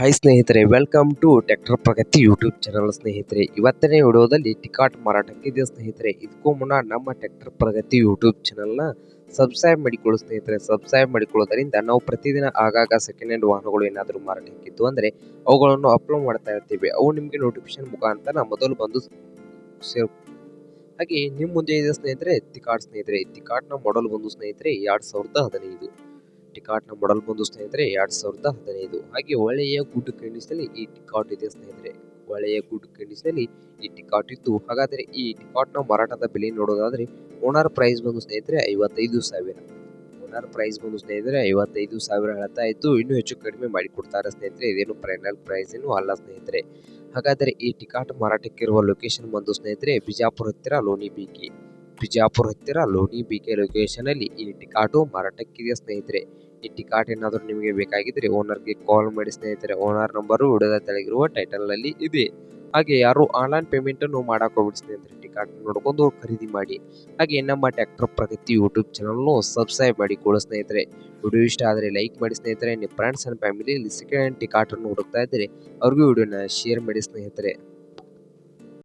Hi ಸ್ನೇಹಿತರೆ. Welcome to tractor Pragati YouTube channel ಸ್ನೇಹಿತರೆ. ಇವತ್ತನೇ ವಿಡಿಯೋದಲ್ಲಿ ಟಿಕಾಟ್ ಮಾರಾಟಕ್ಕಿದೆ ಸ್ನೇಹಿತರೆ? ಇದಕ್ಕೂ ಮುನ್ನ ನಮ್ಮ ಟ್ಯಾಕ್ಟರ್ ಪ್ರಗತಿ ಯೂಟ್ಯೂಬ್ ಚಾನಲ್ನ ಸಬ್ಸ್ಕ್ರೈಬ್ ಮಾಡಿಕೊಳ್ಳಿ ಸ್ನೇಹಿತರೆ. ಸಬ್ಸ್ಕ್ರೈಬ್ ಮಾಡಿಕೊಳ್ಳೋದರಿಂದ ನಾವು ಪ್ರತಿದಿನ ಆಗಾಗ ಸೆಕೆಂಡ್ ಹ್ಯಾಂಡ್ ವಾಹನಗಳು ಏನಾದರೂ ಮಾರಾಟಕ್ಕಿದ್ದು ಅಂದರೆ ಅವುಗಳನ್ನು ಅಪ್ಲೋಡ್ ಮಾಡ್ತಾ ಇರ್ತೀವಿ. ಅವು ನಿಮಗೆ ನೋಟಿಫಿಕೇಶನ್ ಮುಖಾಂತರ ಮೊದಲು ಬಂದು ಸೇರ್ ಹಾಗೆ ನಿಮ್ಮ ಮುಂದೆ ಇದೆ ಸ್ನೇಹಿತರೆ ತಿಕಾಟ್ ಸ್ನೇಹಿತರೆ. ತಿಕಾಟ್ನ ಮಾಡಲ್ ಬಂದು ಸ್ನೇಹಿತರೆ, ಎರಡು ಸಾವಿರದ ಹದಿನೈದು. ಟಿಕಾಟ್ನ ಮಾಡಲ್ ಬಂದು ಸ್ನೇಹಿತರೆ, ಎರಡು ಸಾವಿರದ ಹದಿನೈದು. ಹಾಗೆ ಒಳ್ಳೆಯ ಗುಡ್ ಕಂಡೀಷನಲ್ಲಿ ಈ ಟಿಕಾಟ್ ಇದೆ ಸ್ನೇಹಿತರೆ. ಒಳ್ಳೆಯ ಗುಡ್ ಕಂಡೀಷನಲ್ಲಿ ಈ ಟಿಕಾಟ್ ಇತ್ತು. ಹಾಗಾದರೆ ಈ ಟಿಕಾಟ್ನ ಮಾರಾಟದ ಬೆಲೆ ನೋಡೋದಾದರೆ ಓನರ್ ಪ್ರೈಸ್ ಬಂದು ಸ್ನೇಹಿತರೆ ಐವತ್ತೈದು ಸಾವಿರ. ಓನರ್ ಪ್ರೈಸ್ ಬಂದು ಸ್ನೇಹಿತರೆ ಐವತ್ತೈದು ಸಾವಿರ ಹೇಳ್ತಾ ಇತ್ತು. ಇನ್ನೂ ಹೆಚ್ಚು ಕಡಿಮೆ ಮಾಡಿಕೊಡ್ತಾರೆ ಸ್ನೇಹಿತರೆ. ಇದೇನು ಫೈನಲ್ ಪ್ರೈಸ್ ಏನು ಅಲ್ಲ ಸ್ನೇಹಿತರೆ. ಹಾಗಾದರೆ ಈ ಟಿಕಾಟ್ ಮಾರಾಟಕ್ಕಿರುವ ಲೊಕೇಶನ್ ಬಂದು ಸ್ನೇಹಿತರೆ, ಬಿಜಾಪುರ ಹತ್ತಿರ ಲೋನಿ ಬಿಕೆ. ಬಿಜಾಪುರ ಹತ್ತಿರ ಲೋಣಿ ಬಿಕೆ ಲೊಕೇಶನಲ್ಲಿ ಈ ಟಿಕಾಟು ಮಾರಾಟಕ್ಕಿದೆ ಸ್ನೇಹಿತರೆ? ಈ ಟಿಕಾಟ್ ಏನಾದರೂ ನಿಮಗೆ ಬೇಕಾಗಿದ್ದರೆ ಓನರ್ಗೆ ಕಾಲ್ ಮಾಡಿ ಸ್ನೇಹಿತರೆ. ಓನರ್ ನಂಬರು ವಿಡಿಯೋದ ತೆಳಗಿರುವ ಟೈಟಲ್ನಲ್ಲಿ ಇದೆ. ಹಾಗೆ ಯಾರು ಆನ್ಲೈನ್ ಪೇಮೆಂಟನ್ನು ಮಾಡಕ್ಕೆ ಹೋಗ್ಬಿಡಿ ಸ್ನೇಹಿತರೆ. ಟಿಕಾಟ್ ನೋಡ್ಕೊಂಡು ಖರೀದಿ ಮಾಡಿ. ಹಾಗೆ ನಮ್ಮ ಟ್ಯಾಕ್ಟರ್ ಪ್ರಗತಿ ಯೂಟ್ಯೂಬ್ ಚಾನಲ್ನು ಸಬ್ಸ್ಕ್ರೈಬ್ ಮಾಡಿ ಕೂಡ ಸ್ನೇಹಿತರೆ. ವಿಡಿಯೋ ಇಷ್ಟ ಆದರೆ ಲೈಕ್ ಮಾಡಿ ಸ್ನೇಹಿತರೆ. ನಿಮ್ಮ ಫ್ರೆಂಡ್ಸ್ ಆ್ಯಂಡ್ ಫ್ಯಾಮಿಲಿಯಲ್ಲಿ ಸೆಕೆಂಡ್ ಹ್ಯಾಂಡ್ ಟಿಕಾಟನ್ನು ಹುಡುಕ್ತಾ ಇದ್ದರೆ ಅವ್ರಿಗೂ ವಿಡಿಯೋನ ಶೇರ್ ಮಾಡಿ ಸ್ನೇಹಿತರೆ.